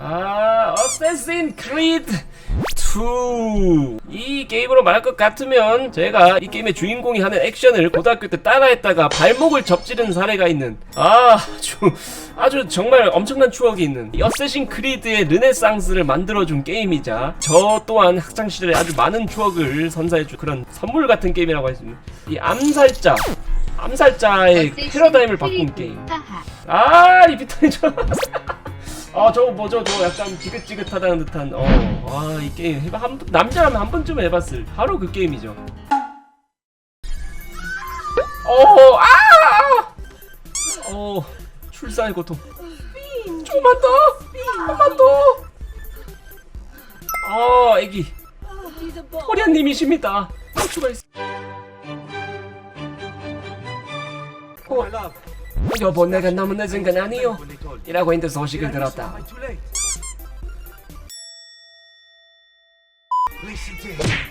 아, 어쌔신 크리드 2. 이 게임으로 말할 것 같으면 제가 이 게임의 주인공이 하는 액션을 고등학교 때 따라했다가 발목을 접지른 사례가 있는 아, 아주 아주 정말 엄청난 추억이 있는 이 어쌔신 크리드의 르네상스를 만들어준 게임이자 저 또한 학창 시절에 아주 많은 추억을 선사해준 그런 선물 같은 게임이라고 할 수 있는 이 암살자 암살자의 패러다임을 바꾼 게임. 아 리피터니 저. 아 저거 뭐죠 저거 약간 지긋지긋하다는 듯한 어와이 게임 해봐 한 번- 남자라면 한 번쯤 해봤을 바로 그 게임이죠. 어아 어 출산의 고통. 조금만 더 조금만 더. 아 애기 호련님이십니다. 고추가 있어. 여보 내가 너무 늦은 건 아니요. 이라고 했는데 소식을 들었다.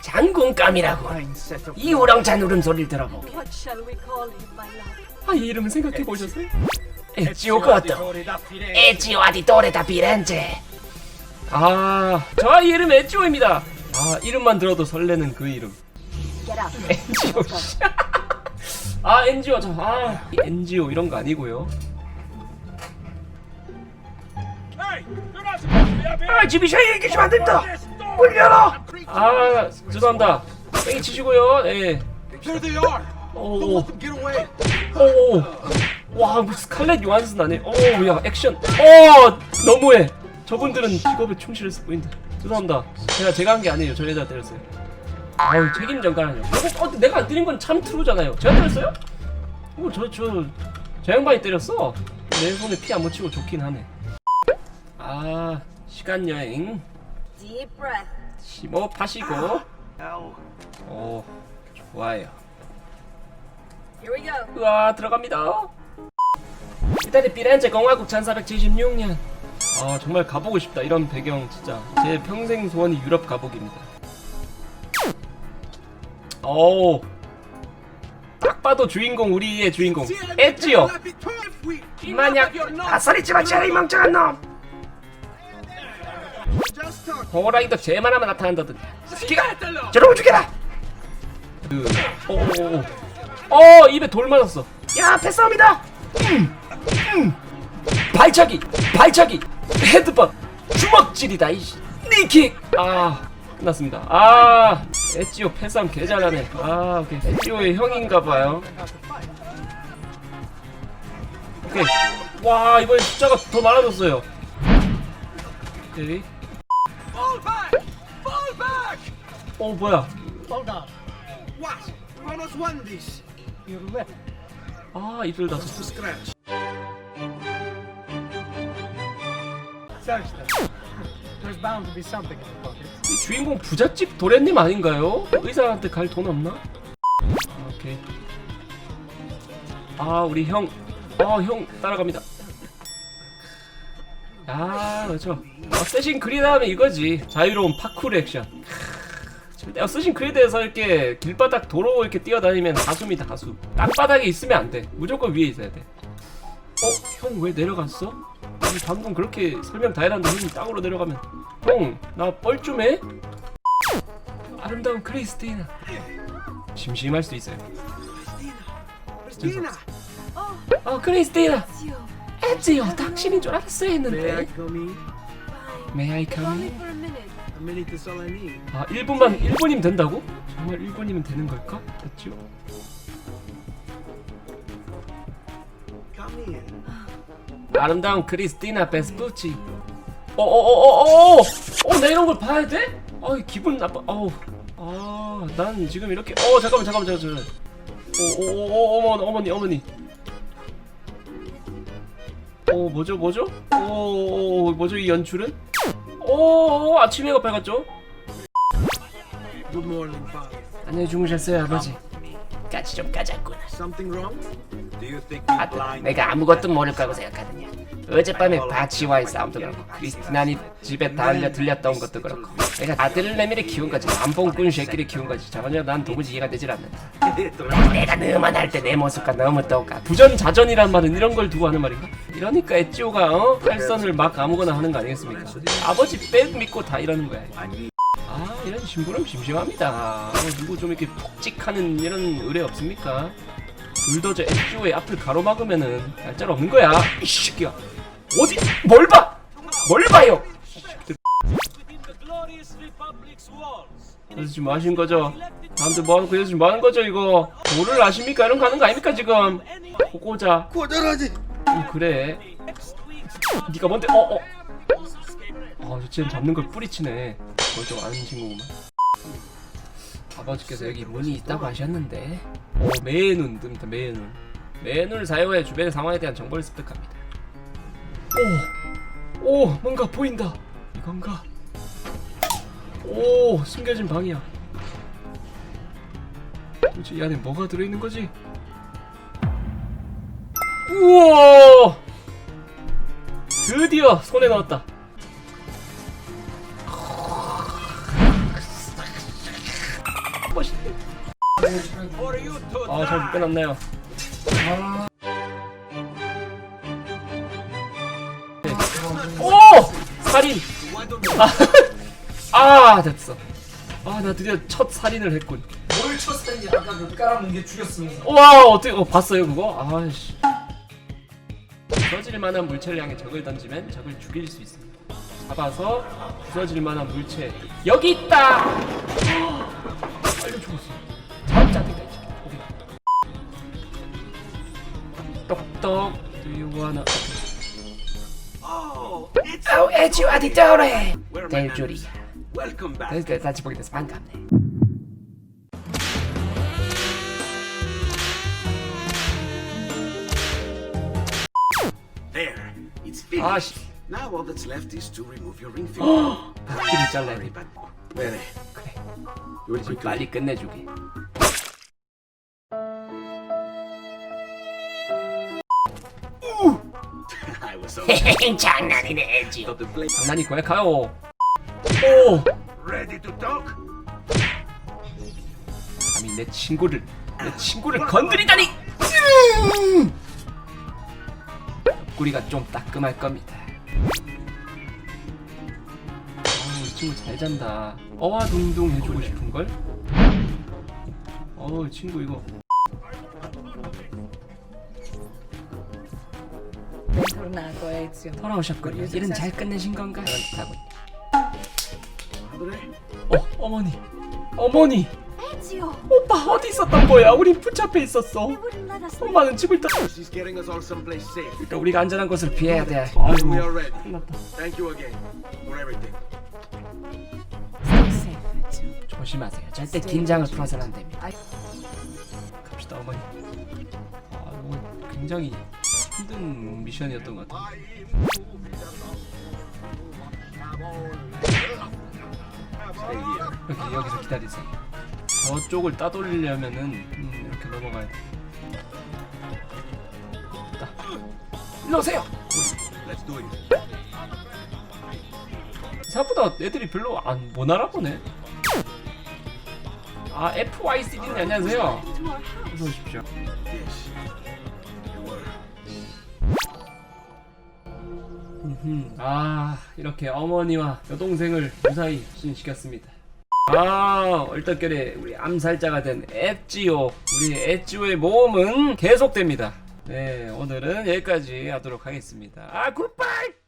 장군감이라고. 이 우렁찬 울음소리를 들어보게. 아, 이 이름은 생각해 보셨어요? 에지오 것도. 에지오 아디 또레다 비렌제. 아, 저 이름 에지오입니다. 아, 이름만 들어도 설레는 그 이름. 엔지오. 씨. 아, 엔지오 저 아, 이 엔지오 이런 거 아니고요. 아, 집이 샤이 계시면 안 됩니다. 문 열어. 아, 죄송합니다. 뺑이 치시고요. 예. Here they are. 오. Let them get away. 오, 와, 뭐 스칼렛 요한슨 아네. 오, 야, 액션. 오, 너무해. 저분들은 직업에 충실했어 보인다. 죄송합니다. 제가 제가 한 게 아니에요. 저 여자 때렸어요. 아유, 책임 전가라뇨. 어, 어, 내가 안 때린 건 참 트루잖아요. 제가 때렸어요? 어, 저, 저, 저 양반이 때렸어. 내 손에 피 안 묻히고 좋긴 하네. 아, 시간 여행. 심호 파시고. 오, 좋아요. We go. 우와 들어갑니다. 이탈리 피렌체 공화국 1476년. 아 정말 가보고 싶다 이런 배경 진짜 제 평생 소원이 유럽 가보기입니다. 오. 딱 봐도 주인공 우리의 주인공 엣지요. 만약 아싸리지마 이 멍청한 놈. 호랑이도 쟤만 하면 나타난다더니 스키가 저놈을 죽여라. 그 오오오. 어 입에 돌 맞았어. 야 패싸움이다. 음, 음. 발차기 발차기 헤드번 주먹질이다 이 니킥. 아 끝났습니다. 아 에찌오 패싸움 개 잘하네. 아 오케이 에찌오의 형인가봐요. 오케이 와 이번에 숫자가 더 많아졌어요. 오케이. 어 뭐야? 아 입술 다섯. There's. 이 주인공 부잣집 도련님 아닌가요? 의사한테 갈 돈 없나? 오케이. 아 우리 형, 아 형 따라갑니다. 아 그렇죠. 어쌔신 크리드 하면 이거지. 자유로운 파쿠르 액션. 크, 절대 어쌔신 크리드에서 이렇게 길바닥 도로 이렇게 뛰어다니면 다수입니다 다수. 땅바닥에 있으면 안 돼. 무조건 위에 있어야 돼. 어? 형 왜 내려갔어? 아니, 방금 그렇게 설명 다 해놨는데 형이 땅으로 내려가면 형 나 뻘쭘해? 아름다운 크리스티나 심심할 수 있어요 Christina! 어 크리스티나. 엣지요 당신인 줄 I 했는데 come in? May I come in? 아 1분만 1분이면 된다고? 정말 1분이면 되는 걸까? 엣지요 Come in. 아름다운 크리스티나 베스푸치 어어어어어어 어, 나 이런 걸 봐야 돼? 어 기분 나빠 어우 아난 지금 이렇게 어 잠깐만 잠깐만 잠깐만 오오오오 어머니 어머니 어머니 오 뭐죠 뭐죠? 오 뭐죠 이 연출은? 오 아침 해가 밝았죠? Good morning, father. 안녕히 주무셨어요 아버지 같이 좀 가자꾸나. Something wrong? 아, blind? 내가 아무것도 모를 거라고 생각하느냐. 어젯밤에 바치와의 싸움도 그렇고 크리스티나니 집에 달려 들렸던 것도 그렇고 내가 아들을 내밀어 키운 거지 남봉꾼 새끼를 키운 거지 저거냐 난 도무지 이해가 되질 않는다 내가 너만 할 때 내 모습과 너무 똑같아 부전자전이란 말은 이런 걸 두고 하는 말인가? 이러니까 에찌오가 어? 팔선을 막 아무거나 하는 거 아니겠습니까? 아버지 백 믿고 다 이러는 거야 아 이런 심부름 심심합니다 어, 누구 좀 이렇게 푹찍하는 이런 의뢰 없습니까? 불도저 에찌오의 앞을 가로막으면은 날짜로 없는 거야 이 새끼야 어디 뭘 봐? 뭘 봐요? 그래서 지금 뭐 하신 거죠? 다음들 뭐 하는 그래서 지금 뭐 하는 거죠 이거? 뭐를 아십니까? 이런 거 하는 거 아닙니까 지금? 보고자 꼬들하지. 음, 그래 니가 뭔데 어 어. 아저 쟤는 잡는 걸 뿌리치네 그걸 좀 아는 친구구만 아버지께서 여기 문이 있다고 하셨는데. 어 매눈 뜹니다 매눈. 매눈을 사용해 주변의 상황에 대한 정보를 습득합니다. 오! 오 뭔가 보인다. 이건가? 오 숨겨진 방이야. 도대체 이 안에 뭐가 들어있는 거지? 우와! 드디어 손에 넣었다 아잘 끝났나요. 네. 오! 살인! 아, 아 됐어. 아 나 드디어 첫 살인을 했군. 뭘 쳤는지 아까 그 깔아놓은 게 죽였으면서. 와 어떻게 어, 봤어요 그거? 아씨. 부서질 만한 물체를 향해 적을 던지면 적을 죽일 수 있습니다. 잡아서 부서질 만한 물체. 여기 있다 똑똑 Do you wanna Oh, it's Oh 에지 어디 떠오래 Where are my 될 manners? 줄이야 Welcome back. 됐어 됐어 다시 보게 돼서 반갑네 There, it's finished. 아씨 Now all that's left is to remove your ring finger. 박쥐를 잘라야 돼 but where? 그래 You will be 빨리 끝내주게 장난이네 of the place. 장난이 고약하요. 오! Ready to talk? 감히 내 친구를 내 친구를 건드리다니! 옆구리가 좀 따끔할 겁니다. 아우 이 친구 잘 잔다. 어와둥둥 해주고 싶은걸? 어우 친구 이거 Bentornato, Ezio. 돌아오셨군요 일은 잘 끝내신 건가? Madre? 어 어머니 어머니 Ezio! 오빠 어디 있었던 거야 우린 붙잡혀 있었어 Wouldn't let us leave. 엄마는 집을 떠 She's getting us all someplace safe. 그러니까 우리가 안전한 곳을 피해야 돼 We are ready. 끝났다 Thank you again for everything. Stay safe, Ezio. 조심하세요. 절대 긴장을 풀어서는 안 됩니다. 갑시다 어머니. 아 이거 굉장히 힘든 미션이었던 것 같아요. Stay here. 여기 여기서 기다리세요. 저쪽을 따돌리려면은 음, 이렇게 넘어가야 돼. 됐다. 일로 오세요. 생각보다 애들이 별로 안 못 알아보네. 아 FYCD님 안녕하세요. 어서 오십시오. 음, 아 이렇게 어머니와 여동생을 무사히 신시켰습니다. 아 얼떨결에 우리 암살자가 된 엣지오 우리 엣지오의 모험은 계속됩니다. 네 오늘은 여기까지 하도록 하겠습니다. 아 굿바이.